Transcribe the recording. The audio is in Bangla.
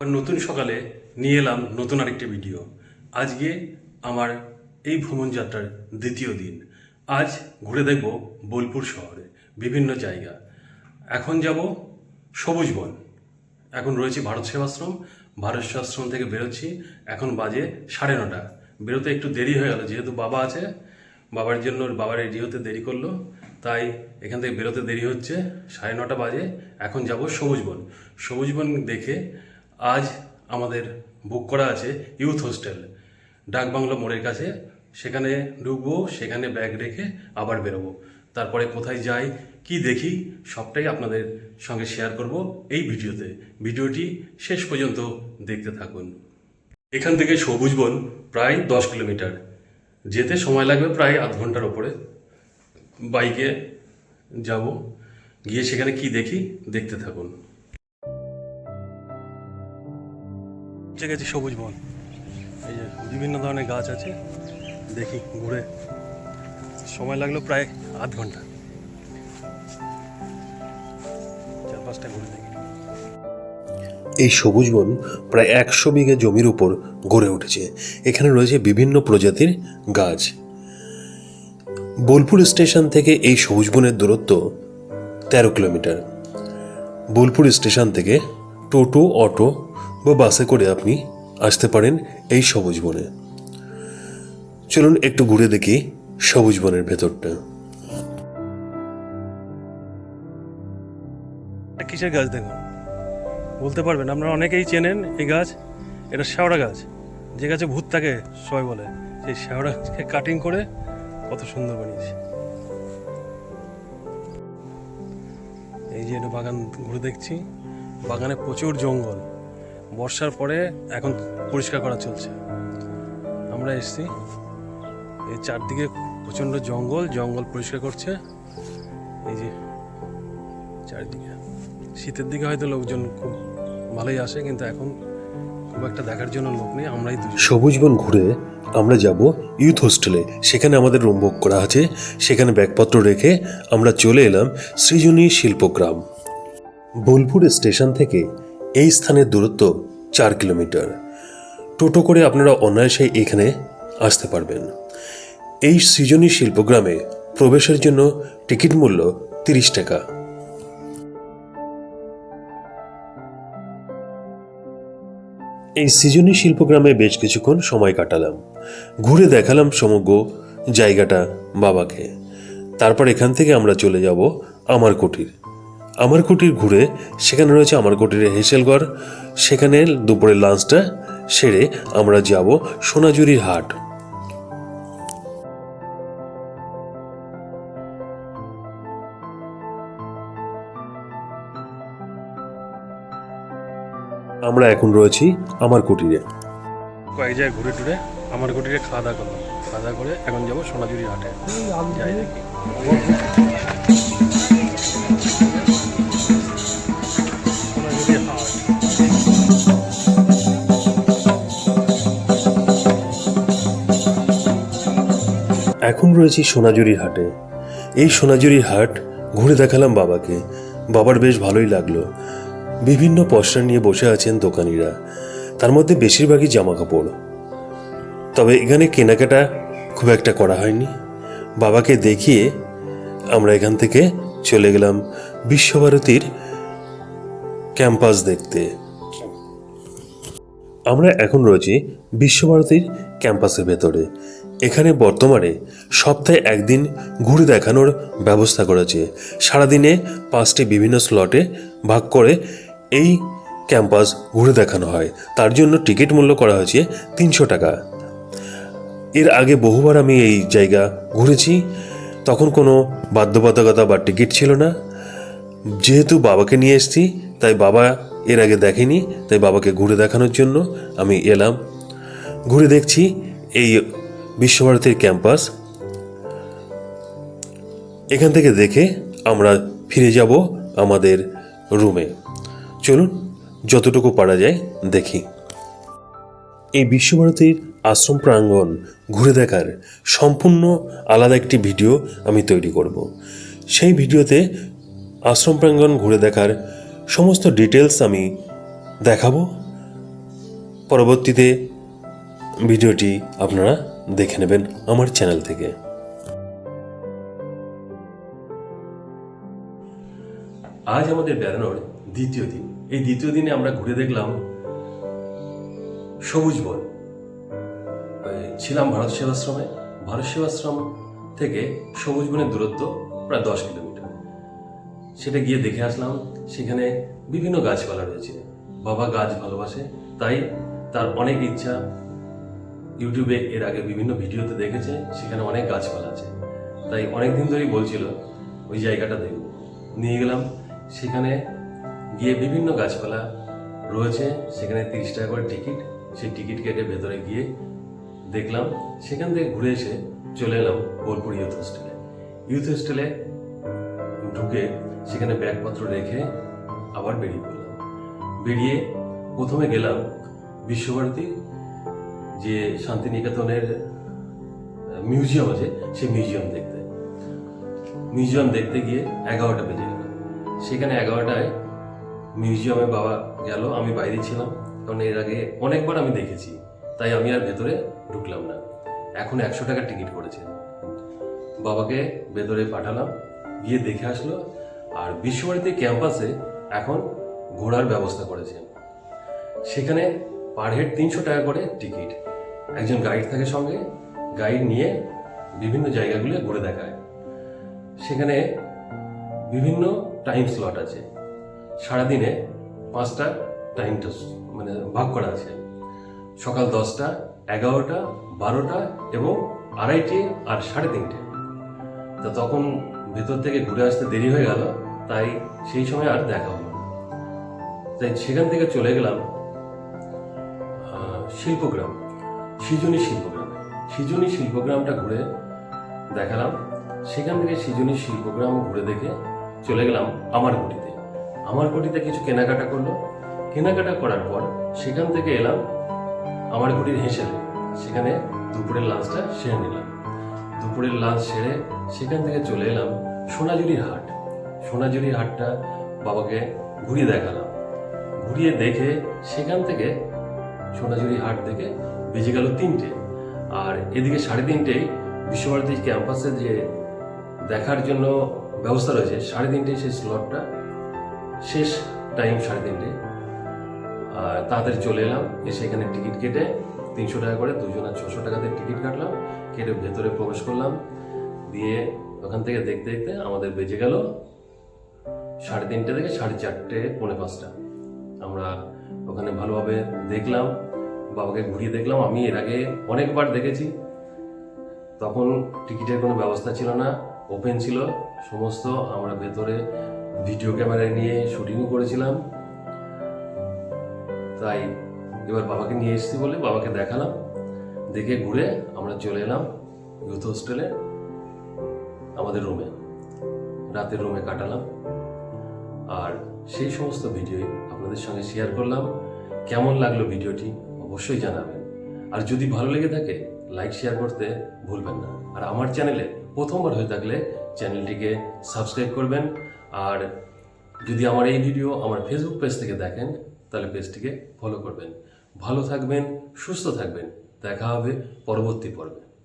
নতুন সকালে নিয়ে এলাম নতুন আরেকটি ভিডিও। আজকে আমার এই ভ্রমণ যাত্রার দ্বিতীয় দিন। আজ ঘুরে দেখব বোলপুর শহরে বিভিন্ন জায়গা। এখন যাব সবুজ বন। এখন রয়েছে ভারত সেবাশ্রম। ভারত সেবাশ্রম থেকে বেরোচ্ছি। এখন বাজে সাড়ে নটা। বেরোতে একটু দেরি হয়ে গেল, যেহেতু বাবা আছে। বাবার জন্য বাবার রেডি হতে দেরি করল। তাই এখান থেকে বেরোতে দেরি হচ্ছে। সাড়ে নটা বাজে। এখন যাব সবুজ বন। সবুজ বন দেখে আজ আমাদের বুক করা আছে ইউথ হোস্টেল ডাকবাংলো মোড়ের কাছে। সেখানে ঢুকবো, সেখানে ব্যাগ রেখে আবার বেরোবো। তারপরে কোথায় যাই, কি দেখি, সবটাই আপনাদের সঙ্গে শেয়ার করব এই ভিডিওতে। ভিডিওটি শেষ পর্যন্ত দেখতে থাকুন। এখান থেকে সবুজ বন প্রায় দশ কিলোমিটার। যেতে সময় লাগবে প্রায় আধ ঘণ্টার ওপরে। বাইকে যাব। গিয়ে সেখানে কি দেখি, দেখতে থাকুন। পৌঁছে গেছি সবুজ বন। এই যে বিভিন্ন ধরনের গাছ আছে, দেখি ঘুরে। সময় লাগল প্রায় আধ ঘণ্টা। চার পাঁচটা ঘুরে দেখি। এই সবুজ বন প্রায় একশো বিঘে জমির উপর গড়ে উঠেছে। এখানে রয়েছে বিভিন্ন প্রজাতির গাছ। বোলপুর স্টেশন থেকে এই সবুজ বনের দূরত্ব তেরো কিলোমিটার। বোলপুর স্টেশন থেকে টোটো, অটো বা বাসে করে আপনি আসতে পারেন এই সবুজ বনে। চলুন একটু ঘুরে দেখি সবুজ বনের ভেতরটা। কিসের গাছ দেখুন? বলতে পারবেন, আপনারা অনেকেই চেনেন এই গাছ, এটা শেওড়া গাছ। যে গাছে ভূত থাকে, সবাই বলে, সেই শেওড়া গাছকে কাটিং করে কত সুন্দর বানিয়েছে। এই যে এটা বাগান ঘুরে দেখছি, বাগানে প্রচুর জঙ্গল। বর্ষার পরে এখন পরিষ্কার করা চলছে। আমরা এসছি। এই চারদিকে প্রচণ্ড জঙ্গল জঙ্গল পরিষ্কার করছে। এই যে চারিদিকে। শীতের দিকে হয়তো লোকজন খুব ভালোই আসে, কিন্তু এখন খুব একটা দেখার জন্য লোক নেই। আমরাই সবুজ বন ঘুরে আমরা যাব ইউথ হোস্টেলে। সেখানে আমাদের রুম বুক করা আছে। সেখানে ব্যাগপত্র রেখে আমরা চলে এলাম সৃজনী শিল্পগ্রাম। বোলপুর স্টেশন থেকে এই স্থানের দূরত্ব চার কিলোমিটার। টোটো করে আপনারা অনায়াসে এখানে আসতে পারবেন। এই সৃজনী শিল্পগ্রামে প্রবেশের জন্য টিকিট মূল্য তিরিশ টাকা। এই সৃজনী শিল্পগ্রামে বেশ কিছুক্ষণ সময় কাটালাম। ঘুরে দেখালাম সমগ্র জায়গাটা বাবাকে। তারপর এখান থেকে আমরা চলে যাব আমার কুটির। আমার কুটির ঘুরে, সেখানে রয়েছে আমার কুটিরে হেসেলগড় সেখানে দুপুরের লাঞ্চটা সেরে আমরা যাব সোনাঝুরির হাট। আমরা এখন রয়েছি আমার কুটিরে। কয়েক জায়গায় ঘুরে টুরে আমার কুটিরে খাওয়া দাওয়া করলাম। খাওয়া দাওয়া করে এখন যাব সোনাঝুরি হাটে। যাই দেখি। এখন রয়েছি সোনাঝুরির হাটে। এই সোনাঝুরির হাট ঘুরে দেখালাম বাবাকে। বাবার বেশ ভালোই লাগল। বিভিন্ন পসরা নিয়ে বসে আছেন দোকানিরা। তার মধ্যে বেশিরভাগই জামা কাপড় তবে এখানে কেনাকাটা খুব একটা করা হয়নি। বাবাকে দেখিয়ে আমরা এখান থেকে চলে গেলাম বিশ্বভারতীর ক্যাম্পাস দেখতে। আমরা এখন রয়েছি বিশ্বভারতীর ক্যাম্পাসের ভেতরে। এখানে বর্তমানে সপ্তাহে একদিন ঘুরে দেখানোর ব্যবস্থা করেছে। সারাদিনে পাঁচটি বিভিন্ন স্লটে ভাগ করে এই ক্যাম্পাস ঘুরে দেখানো হয়। তার জন্য টিকিট মূল্য করা হয়েছে তিনশো টাকা। এর আগে বহুবার আমি এই জায়গা ঘুরেছি। তখন কোনো বাধ্যবাধকতা বা টিকিট ছিল না। যেহেতু বাবাকে নিয়ে এসেছি, তাই বাবা এর আগে দেখেনি। তাই বাবাকে ঘুরে দেখানোর জন্য আমি এলাম। ঘুরে দেখছি এই বিশ্বভারতীর ক্যাম্পাস। এখান থেকে দেখে আমরা ফিরে যাব আমাদের রুমে। চলুন, যতটুকু পারা যায় দেখি। এই বিশ্বভারতীর আশ্রম প্রাঙ্গণ ঘুরে দেখার সম্পূর্ণ আলাদা একটি ভিডিও আমি তৈরি করব। সেই ভিডিওতে আশ্রম প্রাঙ্গণ ঘুরে দেখার সমস্ত ডিটেলস আমি দেখাবো। পরবর্তীতে ভিডিওটি আপনারা দেখে নেবেন আমার চ্যানেল থেকে। আজ আমাদের বেড়ানোর দ্বিতীয় দিন। এই দ্বিতীয় দিনে আমরা ঘুরে দেখলাম সবুজ বন। ছিলাম ভারত সেবাশ্রমে। ভারত সেবাশ্রম থেকে সবুজ বনের দূরত্ব প্রায় দশ কিলোমিটার। সেটা গিয়ে দেখে আসলাম, সেখানে বিভিন্ন গাছপালা রয়েছে। বাবা গাছ ভালোবাসে, তাই তার অনেক ইচ্ছা ইউটিউবে এর আগে বিভিন্ন ভিডিওতে দেখেছে, সেখানে অনেক গাছপালা আছে। তাই অনেক দিন ধরেই বলছিল, ওই জায়গাটা দেখব নিয়ে গেলাম। সেখানে গিয়ে বিভিন্ন গাছপালা রয়েছে, সেখানে তিরিশ টাকা করে টিকিট। সেই টিকিট কেটে ভেতরে গিয়ে দেখলাম, সেখান থেকে ঘুরে এসে চলে এলাম বোলপুর ইউথ হোস্টেলে। ইউথ হোস্টেলে ঢুকে সেখানে ব্যাগপত্র রেখে আবার বেরিয়ে পড়লাম। বেরিয়ে প্রথমে গেলাম বিশ্বভারতী যে শান্তিনিকেতনের মিউজিয়াম আছে, সেই মিউজিয়াম দেখতে। মিউজিয়াম দেখতে গিয়ে এগারোটা বেজে গেল। সেখানে এগারোটায় মিউজিয়ামে বাবা গেল, আমি বাইরে ছিলাম, কারণ এর আগে অনেকবার আমি দেখেছি, তাই আমি আর ভেতরে ঢুকলাম না। এখন একশো টাকার টিকিট করেছে। বাবাকে ভেতরে পাঠালাম, গিয়ে দেখে আসলো, আর বিশ্বভারতী ক্যাম্পাসে এখন ঘোরার ব্যবস্থা করেছে। সেখানে পার হেড তিনশো টাকা করে টিকিট। একজন গাইড থাকে সঙ্গে গাইড নিয়ে বিভিন্ন জায়গাগুলো ঘুরে দেখায়। সেখানে বিভিন্ন টাইম স্লট আছে। সারাদিনে পাঁচটা টাইম মানে ভাগ করা আছে। সকাল দশটা, এগারোটা, বারোটা এবং আড়াইটে আর সাড়ে তিনটে। তা তখন ভেতর থেকে ঘুরে আসতে দেরি হয়ে গেল, তাই সেই সময় আর দেখা হলো। তাই সেখান থেকে চলে গেলাম শিল্পগ্রাম। সৃজনী শিল্পগ্রাম। সৃজনী শিল্পগ্রামটা ঘুরে দেখালাম। সেখান থেকে সৃজনী শিল্পগ্রাম ঘুরে দেখে চলে গেলাম আমার গুটিতে আমার গুটিতে কিছু কেনাকাটা করল। কেনাকাটা করার পর সেখান থেকে এলাম আমার গুটির হেসেলে। সেখানে দুপুরের লাঞ্চটা সেরে নিলাম। দুপুরের লাঞ্চ সেরে সেখান থেকে চলে এলাম সোনাঝুরির হাট। সোনাঝুরির হাটটা বাবাকে ঘুরিয়ে দেখালাম। ঘুরিয়ে দেখে সেখান থেকে সোনাঝুরি হাট দেখে বেজে গেল তিনটে। আর এদিকে সাড়ে তিনটেই বিশ্বভারতী ক্যাম্পাসে যে দেখার জন্য ব্যবস্থা রয়েছে, সাড়ে তিনটে সেই স্লটটা শেষ টাইম সাড়ে তিনটে। আর তাড়াতাড়ি চলে এলাম, এসে এখানে টিকিট কেটে তিনশো টাকা করে দুজনের ছশো টাকাতে টিকিট কাটলাম, কেটে ভেতরে প্রবেশ করলাম। দিয়ে ওখান থেকে দেখতে দেখতে আমাদের বেজে গেল সাড়ে তিনটে থেকে সাড়ে চারটে, পৌনে পাঁচটা। আমরা ওখানে ভালোভাবে দেখলাম। বাবাকে ঘুরিয়ে দেখলাম। আমি এর আগে অনেকবার দেখেছি। তখন টিকিটের কোনো ব্যবস্থা ছিল না ওপেন ছিল। সমস্ত আমরা ভেতরে ভিডিও ক্যামেরায় নিয়ে শুটিংও করেছিলাম। তাই এবার বাবাকে নিয়ে এসেছি বলে বাবাকে দেখালাম। দেখে ঘুরে আমরা চলে এলাম ইউথ হোস্টেলে আমাদের রুমে রাতের রুমে কাটালাম। আর সেই সমস্ত ভিডিওই আপনাদের সঙ্গে শেয়ার করলাম। কেমন লাগল ভিডিওটি অবশ্যই জানাবেন। আর যদি ভালো লেগে থাকে লাইক শেয়ার করতে ভুলবেন না। আর আমার চ্যানেলে প্রথমবার হয়ে থাকলে চ্যানেলটিকে সাবস্ক্রাইব করবেন। আর যদি আমার এই ভিডিও আমার ফেসবুক পেজ থেকে দেখেন, তাহলে পেজটিকে ফলো করবেন। ভালো থাকবেন, সুস্থ থাকবেন। দেখা হবে পরবর্তী পর্বে।